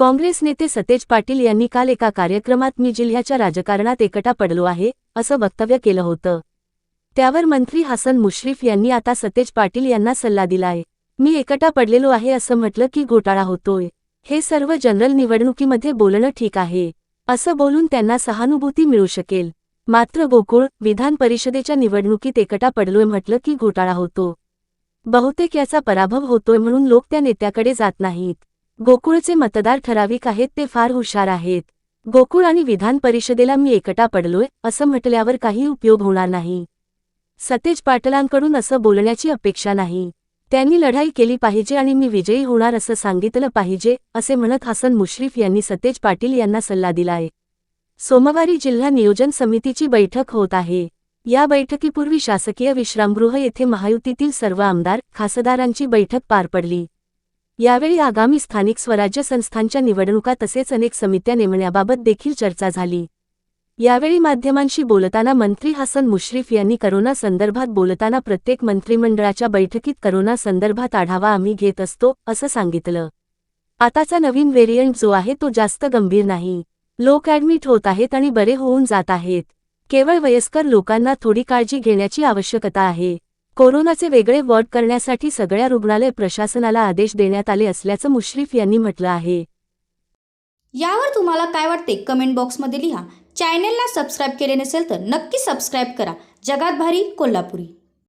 काँग्रेस नेते सतेज पाटील यांनी काल एका कार्यक्रमात मी जिल्ह्याच्या राजकारणात एकटा पडलो आहे असं वक्तव्य केलं होतं. त्यावर मंत्री हसन मुश्रीफ यांनी आता सतेज पाटील यांना सल्ला दिलाय. मी एकटा पडलेलो आहे असं म्हटलं की घोटाळा होतोय. हे सर्व जनरल निवडणुकीमध्ये बोलणं ठीक आहे असं बोलून त्यांना सहानुभूती मिळू शकेल. मात्र गोकुळ विधान परिषदेच्या निवडणुकीत एकटा पडलोय म्हटलं की घोटाळा होतो. बहुतेक याचा पराभव होतोय म्हणून लोक त्या नेत्याकडे जात नाहीत. गोकुळचे मतदार ठराविक आहेत ते फार हुशार आहेत. गोकुळ आणि विधान परिषदेला मी एकटा पडलोय असं म्हटल्यावर काही उपयोग होणार नाही. सतेज पाटलांकडून असं बोलण्याची अपेक्षा नाही. त्यांनी लढाई केली पाहिजे आणि मी विजयी होणार असं सांगितलं पाहिजे असे म्हणत हसन मुश्रीफ यांनी सतेज पाटील यांना सल्ला दिलाय. सोमवारी जिल्हा नियोजन समितीची बैठक होत आहे. या बैठकीपूर्वी शासकीय विश्रामगृह येथे महायुतीतील सर्व आमदार खासदारांची बैठक पार पडली. यावेळी आगामी स्थानिक स्वराज्य संस्थांच्या निवडणुका तसेच अनेक समित्या नेमण्याबाबत देखील चर्चा झाली. यावेळी माध्यमांशी बोलताना मंत्री हसन मुश्रीफ यांनी करोना संदर्भात बोलताना प्रत्येक मंत्रिमंडळाच्या बैठकीत करोना संदर्भात आढावा आम्ही घेत असतो असं सांगितलं. आताचा नवीन व्हेरियंट जो आहे तो जास्त गंभीर नाही. लोक ॲडमिट होत आहेत आणि बरे होऊन जात आहेत. केवळ वयस्कर लोकांना थोडी काळजी घेण्याची आवश्यकता आहे. कोरोनाचे वेगळे वॉर्ड करण्यासाठी सगळ्या रुग्णालय प्रशासनाला आदेश देण्यात आले असल्याचं मुश्रीफ यांनी म्हटलं आहे. यावर तुम्हाला काय वाटते? कमेंट बॉक्समध्ये लिहा. चॅनेलला सबस्क्राईब केले नसेल तर नक्की सबस्क्राईब करा. जगात भारी कोल्हापुरी.